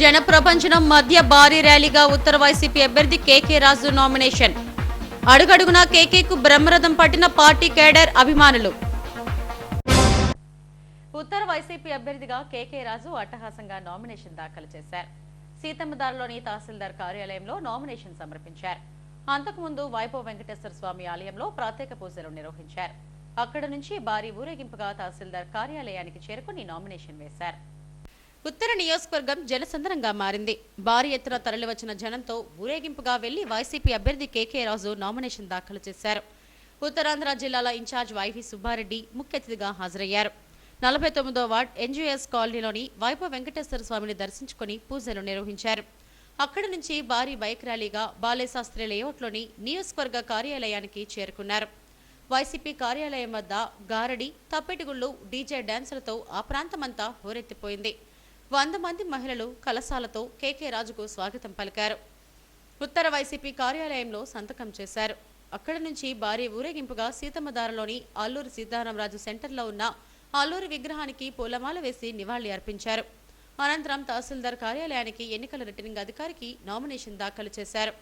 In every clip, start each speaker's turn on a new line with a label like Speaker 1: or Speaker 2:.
Speaker 1: జనప్రపంచనం మధ్య భారీ ర్యాలీగా ఉత్తర వైసీపీ అభ్యర్థి కేకే రాజు నామినేషన్. అడుగడుగునా కేకేకు బ్రహ్మరథం పట్టిన పార్టీ కేడర్ అభిమానులు. ఉత్తర వైసీపీ అభ్యర్థిగా కేకే రాజు అట్టహాసంగా నామినేషన్ దాఖలు చేశారు. సీతమ్మదారులోని తహసీల్దార్ కార్యాలయంలో నామినేషన్ సమర్పించారు. అంతకుముందు వైభవ వెంకటేశ్వర స్వామి ఆలయంలో ప్రత్యేక పూజలు నిర్వహించారు. అక్కడ నుంచి భారీ ఊరేగింపుగా తహసీల్దార్ కార్యాలయానికి చేరుకుని నామినేషన్ వేశారు. ఉత్తర నియోజకవర్గం జనసందనంగా మారింది. భారీ ఎత్తున తరలివచ్చిన జనంతో ఊరేగింపుగా వెళ్ళి వైసీపీ అభ్యర్థి కేకే రాజు నామినేషన్ దాఖలు చేశారు. ఉత్తరాంధ్ర జిల్లాల ఇన్ఛార్జ్ వైవి సుబ్బారెడ్డి ముఖ్య అతిథిగా హాజరయ్యారు. నలభై తొమ్మిదో వార్డ్ ఎన్జీఎస్ కాలనీలోని వైపు వెంకటేశ్వర స్వామిని దర్శించుకుని పూజలు నిర్వహించారు. అక్కడి నుంచి భారీ బైక్ ర్యాలీగా బాలేశాస్త్రి లేఅవుట్లోని నియోజకవర్గ కార్యాలయానికి చేరుకున్నారు. వైసీపీ కార్యాలయం వద్ద గారడి తప్పెటిగుళ్ళు డీజే డాన్సులతో ఆ ప్రాంతమంతా హోరెత్తిపోయింది. వంద మంది మహిళలు కలశాలతో కేకే రాజుకు స్వాగతం పలికారు. ఉత్తర వైసీపీ కార్యాలయంలో సంతకం చేశారు. అక్కడి నుంచి భారీ ఊరేగింపుగా సీతమ్మదారలోని అల్లూరి సీతారామరాజు సెంటర్లో ఉన్న అల్లూరి విగ్రహానికి పూలమాల వేసి నివాళి అర్పించారు. అనంతరం తహసీల్దార్ కార్యాలయానికి ఎన్నికల రిటర్నింగ్ అధికారికి నామినేషన్ దాఖలు చేశారు.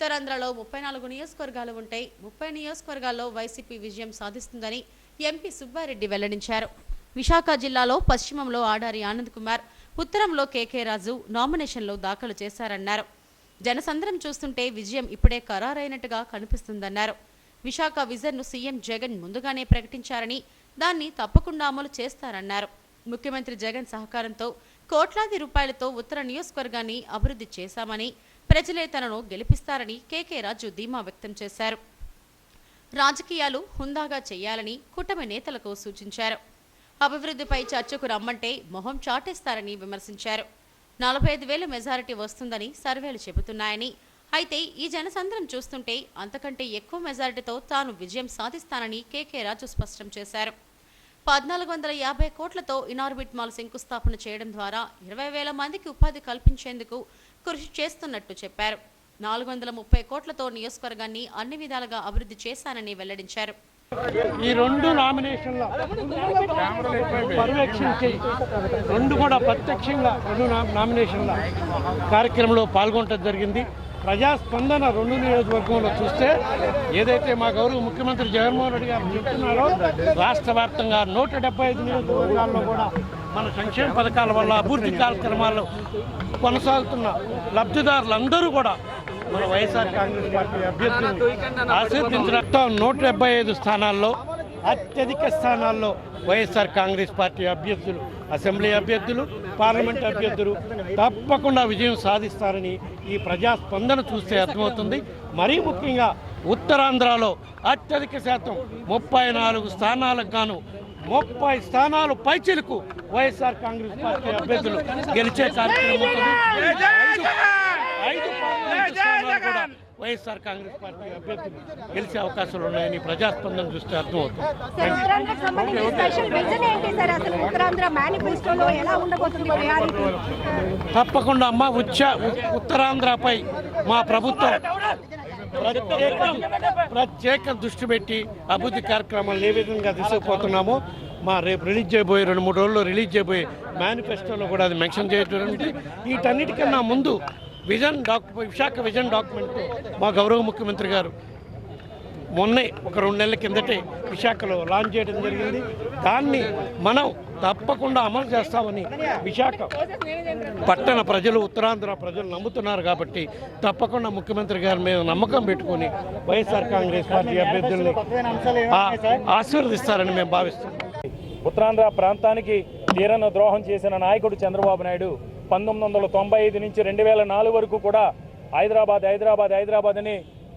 Speaker 1: ఉత్తరాంధ్రలో ముప్పై నాలుగు నియోజకవర్గాలు ఉంటాయి. ముప్పై నియోజకవర్గాల్లో వైసీపీ విజయం సాధిస్తుందని ఎంపీ సుబ్బారెడ్డి వెల్లడించారు. విశాఖ జిల్లాలో పశ్చిమంలో ఆడారి ఆనంద్ కుమార్ ఉత్తరంలో కేకే రాజు నామినేషన్లో దాఖలు చేశారన్నారు. జనసంద్రం చూస్తుంటే విజయం ఇప్పుడే ఖరారైనట్టుగా కనిపిస్తుందన్నారు. విశాఖ విజన్ను సీఎం జగన్ ముందుగానే ప్రకటించారని దాన్ని తప్పకుండా అమలు చేస్తారన్నారు. ముఖ్యమంత్రి జగన్ సహకారంతో కోట్లాది రూపాయలతో ఉత్తర నియోజకవర్గాన్ని అభివృద్ధి చేశామని ప్రజలే తనను గెలిపిస్తారని కేకే రాజు ధీమా వ్యక్తం చేశారు. రాజకీయాలు హుందాగా చేయాలని కూటమి నేతలకు సూచించారు. అభివృద్ధిపై చర్చకు రమ్మంటే మొహం చాటేస్తారని విమర్శించారు. నలభై ఐదు వేల మెజారిటీ వస్తుందని సర్వేలు చెబుతున్నాయని. అయితే ఈ జనసంద్రం చూస్తుంటే అంతకంటే ఎక్కువ మెజారిటీతో తాను విజయం సాధిస్తానని కేకే రాజు స్పష్టం చేశారు. పద్నాలుగు వందల యాభై కోట్లతో ఇనార్బిట్ మాల్ శంకుస్థాపన చేయడం ద్వారా ఇరవై వేల మందికి ఉపాధి కల్పించేందుకు కృషి చేస్తున్నట్టు చెప్పారు. నాలుగు వందల ముప్పై కోట్లతో నియోజకవర్గాన్ని అన్ని విధాలుగా అభివృద్ధి చేశానని వెల్లడించారు.
Speaker 2: ఈ రెండు నామినేషన్ల పర్యవేక్షించి రెండు కూడా ప్రత్యక్షంగా రెండు నా- నామినేషన్ల కార్యక్రమంలో పాల్గొనడం జరిగింది. ప్రజాస్పందన రెండు నియోజకవర్గంలో చూస్తే ఏదైతే మా గౌరవ ముఖ్యమంత్రి జగన్మోహన్ రెడ్డి గారు చెప్తున్నారో రాష్ట్ర వ్యాప్తంగా నూట డెబ్బై ఐదు నియోజకవర్గాల్లో కూడా మన సంక్షేమ పథకాల వల్ల అభివృద్ధి కార్యక్రమాలు కొనసాగుతున్న లబ్ధిదారులందరూ కూడా మన వైఎస్ఆర్ కాంగ్రెస్ పార్టీ అభ్యర్థిని ఆశీర్వదించిన నూట డెబ్బై ఐదు స్థానాల్లో అత్యధిక స్థానాల్లో వైఎస్ఆర్ కాంగ్రెస్ పార్టీ అభ్యర్థులు అసెంబ్లీ అభ్యర్థులు పార్లమెంట్ అభ్యర్థులు తప్పకుండా విజయం సాధిస్తారని ఈ ప్రజాస్పందన చూస్తే అర్థమవుతుంది. మరీ ముఖ్యంగా ఉత్తరాంధ్రలో అత్యధిక శాతం ముప్పై నాలుగు స్థానాలకు గాను ముప్పై స్థానాలు పైచిలకు వైఎస్ఆర్ కాంగ్రెస్ పార్టీ అభ్యర్థులు గెలిచే కార్యక్రమం ఉంటుంది. ఐదు- ఐదు పార్లమెంటు స్థానాలు కూడా వైఎస్ఆర్ కాంగ్రెస్ పార్టీ అభ్యర్థులు గెలిచే అవకాశాలు ఉన్నాయని ప్రజాస్పందన చూస్తే అర్థమవుతుంది. తప్పకుండా అమ్మ ఉచ్చ ఉత్తరాంధ్రపై మా ప్రభుత్వం ప్రత్యేక ప్రత్యేక దృష్టి పెట్టి అభివృద్ధి కార్యక్రమాలు ఏ విధంగా తీసుకుపోతున్నామో మా రేపు రిలీజ్ చేయబోయే రెండు మూడు రోజుల్లో రిలీజ్ చేయబోయే మేనిఫెస్టోలో కూడా అది మెన్షన్ చేయటువంటి వీటన్నిటికన్నా ముందు vision document Visakha vision document మా గౌరవ ముఖ్యమంత్రి గారు మొన్నే ఒక రెండు నెలల కిందటే విశాఖలో లాంచ్ చేయడం జరిగింది. దాన్ని మనం తప్పకుండా అమలు చేస్తామని విశాఖ పట్టణ ప్రజలు ఉత్తరాంధ్ర ప్రజలు నమ్ముతున్నారు కాబట్టి తప్పకుండా ముఖ్యమంత్రి గారి మీద నమ్మకం పెట్టుకొని వైఎస్ఆర్ కాంగ్రెస్ పార్టీ అభ్యర్థుల్ని ఆశీర్వదిస్తారని మేము భావిస్తున్నాం.
Speaker 3: ఉత్తరాంధ్ర ప్రాంతానికి తీరన ద్రోహం చేసిన నాయకుడు చంద్రబాబు నాయుడు పంతొమ్మిది వందల తొంభై ఐదు నుంచి రెండు వేల నాలుగు వరకు కూడా హైదరాబాద్ హైదరాబాద్ హైదరాబాద్ అని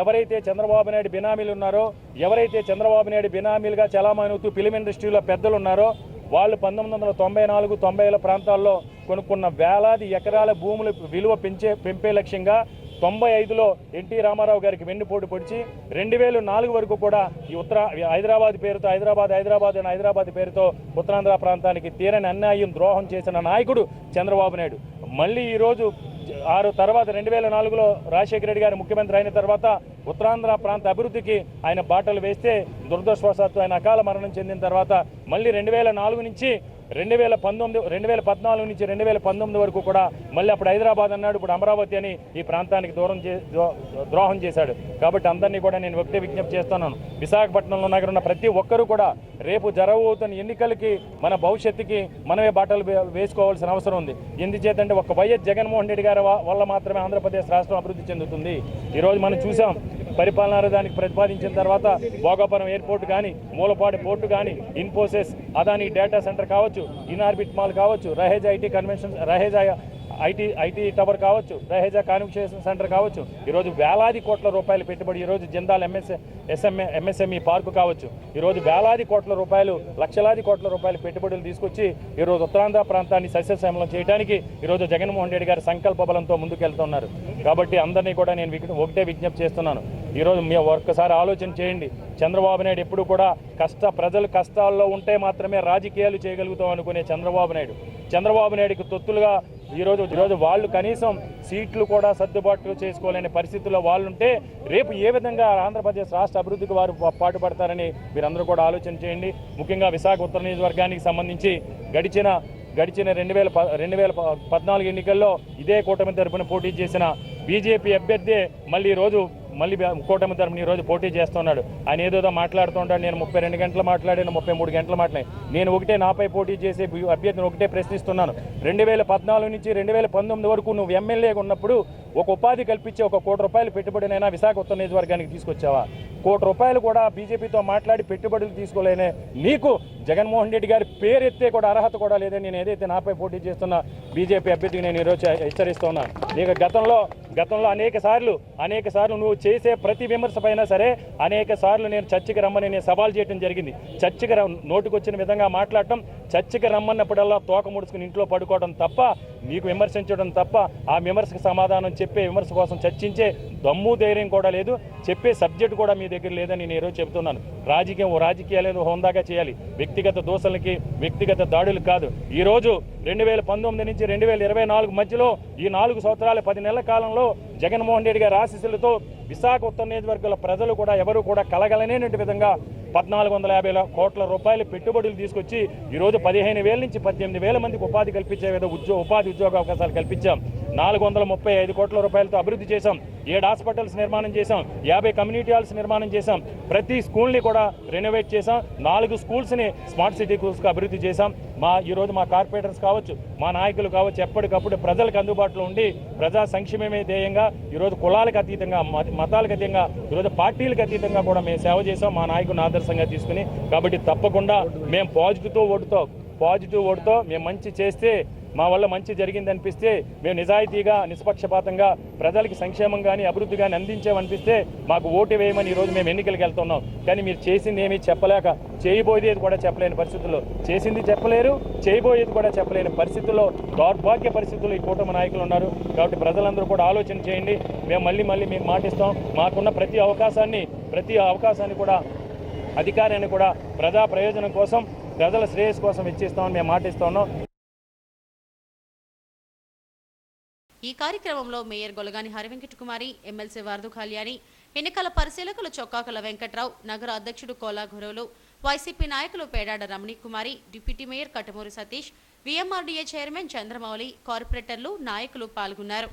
Speaker 3: ఎవరైతే చంద్రబాబు నాయుడు బినామీలు ఉన్నారో ఎవరైతే చంద్రబాబు నాయుడు బినామీలుగా చలామణితూ ఫిలిం ఇండస్ట్రీలో పెద్దలు ఉన్నారో వాళ్ళు పంతొమ్మిది వందల తొంభై నాలుగు తొంభైల ప్రాంతాల్లో కొనుక్కున్న వేలాది ఎకరాల భూములు విలువ పెంచే పెంపే లక్ష్యంగా తొంభై ఐదులో ఎన్టీ రామారావు గారికి వెన్నుపోటు పొడిచి రెండు వేల నాలుగు వరకు కూడా ఈ ఉత్తర హైదరాబాద్ పేరుతో హైదరాబాద్ హైదరాబాద్ అని హైదరాబాద్ పేరుతో ఉత్తరాంధ్ర ప్రాంతానికి తీరని అన్యాయం ద్రోహం చేసిన నాయకుడు చంద్రబాబు నాయుడు. మళ్ళీ ఈరోజు ఆరు తర్వాత రెండు వేల నాలుగులో రాజశేఖర రెడ్డి గారు ముఖ్యమంత్రి అయిన తర్వాత ఉత్తరాంధ్ర ప్రాంత అభివృద్ధికి ఆయన బాటలు వేస్తే దురదృష్టవశాత్తు ఆయన అకాల మరణం చెందిన తర్వాత మళ్ళీ రెండు వేల నాలుగు నుంచి రెండు వేల పంతొమ్మిది రెండు వేల పద్నాలుగు నుంచి రెండు వేల పంతొమ్మిది వరకు కూడా మళ్ళీ అప్పుడు హైదరాబాద్ అన్నాడు ఇప్పుడు అమరావతి అని ఈ ప్రాంతానికి దూరం చే ద్రోహం చేశాడు. కాబట్టి అందరినీ కూడా నేను ఒకటే విజ్ఞప్తి చేస్తున్నాను. విశాఖపట్నంలో నగరం ఉన్న ప్రతి ఒక్కరూ కూడా రేపు జరగబోతున్న ఎన్నికలకి మన భవిష్యత్తుకి మనమే బాటలు వేసుకోవాల్సిన అవసరం ఉంది. ఎందుచేతంటే ఒక వైఎస్ జగన్మోహన్ రెడ్డి గారి వల్ల మాత్రమే ఆంధ్రప్రదేశ్ రాష్ట్రం అభివృద్ధి చెందుతుంది. ఈరోజు మనం చూసాం పరిపాలనా దానికి ప్రతిపాదించిన తర్వాత భోగాపురం ఎయిర్పోర్ట్ కానీ మూలపాడు పోర్టు కానీ ఇన్ఫోసిస్ అదాని డేటా సెంటర్ కావచ్చు ఇన్ఆర్బిట్ మాల్ కావచ్చు Raheja IT convention Raheja IT IT tower కావచ్చు రహేజా కాన్వెన్షన్ సెంటర్ కావచ్చు ఈరోజు వేలాది కోట్ల రూపాయలు పెట్టుబడి ఈరోజు Jindal MS SMA MSME park కావచ్చు ఈరోజు వేలాది కోట్ల రూపాయలు లక్షలాది కోట్ల రూపాయలు పెట్టుబడులు తీసుకొచ్చి ఈరోజు ఉత్తరాంధ్ర ప్రాంతాన్ని సస్యశ్యామలం చేయడానికి ఈరోజు జగన్మోహన్ రెడ్డి గారి సంకల్ప బలంతో ముందుకెళ్తున్నారు. కాబట్టి అందరినీ కూడా నేను ఒకటే విజ్ఞప్తి చేస్తున్నాను. ఈరోజు మీ ఒక్కసారి ఆలోచన చేయండి. చంద్రబాబు నాయుడు ఎప్పుడు కూడా కష్ట ప్రజలు కష్టాల్లో ఉంటే మాత్రమే రాజకీయాలు చేయగలుగుతాం అనుకునే చంద్రబాబు నాయుడు. చంద్రబాబు నాయుడుకి తొత్తులుగా ఈరోజు ఈరోజు వాళ్ళు కనీసం సీట్లు కూడా సర్దుబాటు చేసుకోలేని పరిస్థితుల్లో వాళ్ళు ఉంటే రేపు ఏ విధంగా ఆంధ్రప్రదేశ్ రాష్ట్ర అభివృద్ధికి వారు పాటుపడతారని మీరందరూ కూడా ఆలోచన చేయండి. ముఖ్యంగా విశాఖ ఉత్తర నియోజకవర్గానికి సంబంధించి గడిచిన గడిచిన రెండు వేల రెండు వేల పద్నాలుగు ఎన్నికల్లో ఇదే కూటమి తరపున పోటీ చేసిన బీజేపీ అభ్యర్థి మళ్ళీ ఈరోజు మళ్ళీ బా- కూటమి తరపున ఈరోజు పోటీ చేస్తున్నాడు. ఆయన ఏదోదో మాట్లాడుతుంటాడు నేను ముప్పై రెండు గంటలు మాట్లాడాను ముప్పై మూడు గంటలు మాట్లాడాను. నేను ఒకటే నాపై పోటీ చేసే అభ్యర్థిని ఒకటే ప్రశ్నిస్తున్నాను. రెండు వేల పద్నాలుగు నుంచి రెండు వేల పంతొమ్మిది వరకు నువ్వు ఎమ్మెల్యేగా ఉన్నప్పుడు ఒక ఉపాధి కల్పించే ఒక కోటి రూపాయలు పెట్టుబడినైనా విశాఖ ఉత్తర నియోజకవర్గానికి తీసుకొచ్చావా? కోటి రూపాయలు కూడా బీజేపీతో మాట్లాడి పెట్టుబడులు తీసుకోలేనే నీకు జగన్మోహన్ రెడ్డి గారి పేరెత్తే కూడా అర్హత కూడా లేదని నేను ఏదైతే నాపై పోటీ చేస్తున్న బీజేపీ అభ్యర్థికి నేను ఈరోజు హెచ్చరిస్తున్నాను నీకు గతంలో గతంలో అనేక సార్లు అనేక సార్లు నువ్వు చేసే ప్రతి విమర్శ పైన సరే అనేక సార్లు నేను చర్చకి రమ్మని నేను సవాల్ చేయడం జరిగింది. చర్చకి నోటుకొచ్చిన నోటికొచ్చిన విధంగా మాట్లాడటం చర్చకి రమ్మన్నప్పుడల్లా తోక ముడుచుకుని ఇంట్లో పడుకోవడం తప్ప మీకు విమర్శించడం తప్ప ఆ విమర్శకు సమాధానం చెప్పే విమర్శ కోసం చర్చించే దమ్ము ధైర్యం కూడా లేదు. చెప్పే సబ్జెక్ట్ కూడా మీ దగ్గర లేదని నేను ఈరోజు చెబుతున్నాను. రాజకీయం ఓ రాజకీయాలు హోందాగా చేయాలి. వ్యక్తిగత దోషలకి వ్యక్తిగత దాడులు కాదు. ఈరోజు రెండు వేల పంతొమ్మిది నుంచి రెండు వేల ఇరవై నాలుగు మధ్యలో ఈ నాలుగు సంవత్సరాల పది నెలల కాలంలో జగన్మోహన్ రెడ్డి గారి ఆశీస్సులతో విశాఖ ఉత్తర నియోజకవర్గాల ప్రజలు కూడా ఎవరు కూడా కలగలనేటువంటి విధంగా పద్నాలుగు వందల యాభై కోట్ల రూపాయలు పెట్టుబడులు తీసుకొచ్చి ఈరోజు పదిహేను వేల నుంచి పద్దెనిమిది వేల మందికి ఉపాధి కల్పించే విధంగా ఉద్యోగ ఉపాధి ఉద్యోగ అవకాశాలు కల్పించాం. నాలుగు వందల ముప్పై ఐదు కోట్ల రూపాయలతో అభివృద్ధి చేశాం. ఏడు హాస్పిటల్స్ నిర్మాణం చేశాం. యాభై కమ్యూనిటీ హాల్స్ నిర్మాణం చేశాం. ప్రతి స్కూల్ని కూడా రెనోవేట్ చేశాం. నాలుగు స్కూల్స్ని స్మార్ట్ సిటీ స్కూల్స్గా అభివృద్ధి చేశాం. మా ఈరోజు మా కార్పొరేటర్స్ కావచ్చు మా నాయకులు కావచ్చు ఎప్పటికప్పుడు ప్రజలకు అందుబాటులో ఉండి ప్రజా సంక్షేమమే ధ్యేయంగా ఈరోజు కులాలకు అతీతంగా మత- మతాలకు అతీతంగా ఈరోజు పార్టీలకు అతీతంగా కూడా మేము సేవ చేసాం మా నాయకుని ఆదర్శంగా తీసుకుని కాబట్టి తప్పకుండా మేము పాజిటివ్తో ఓటుతో. పాజిటివ్ ఓటుతో మేము మంచి చేస్తే మా వల్ల మంచి జరిగింది అనిపిస్తే మేము నిజాయితీగా నిష్పక్షపాతంగా ప్రజలకి సంక్షేమం కానీ అభివృద్ధి కానీ అందించామనిపిస్తే మాకు ఓటు వేయమని ఈరోజు మేము ఎన్నికలకు వెళ్తున్నాం. కానీ మీరు చేసింది ఏమీ చెప్పలేక చేయబోయేది కూడా చెప్పలేని పరిస్థితుల్లో చేసింది చెప్పలేరు చేయబోయేది కూడా చెప్పలేని పరిస్థితుల్లో దౌర్భాగ్య పరిస్థితుల్లో ఈ కూటమి నాయకులు ఉన్నారు. కాబట్టి ప్రజలందరూ కూడా ఆలోచన చేయండి. మేము మళ్ళీ మళ్ళీ మీకు మాటిస్తాం. మాకున్న ప్రతి అవకాశాన్ని ప్రతి అవకాశాన్ని కూడా అధికారాన్ని కూడా ప్రజా ప్రయోజనం కోసం ప్రజల శ్రేయస్సు కోసం ఇచ్చిస్తామని మేము మాటిస్తా ఉన్నాం.
Speaker 1: ఈ కార్యక్రమంలో మేయర్ గొలగాని హరివెంకట కుమారి ఎమ్మెల్సీ వార్దు కళ్యాణి ఎన్నికల పరిశీలకులు చొక్కాకుల వెంకట్రావు నగర అధ్యక్షుడు కోలా గురవులు వైసీపీ నాయకులు Pedada Ramani Kumari deputy mayor Katamuri Satish VMRDA chairman Chandramouli కార్పొరేటర్లు నాయకులు పాల్గొన్నారు.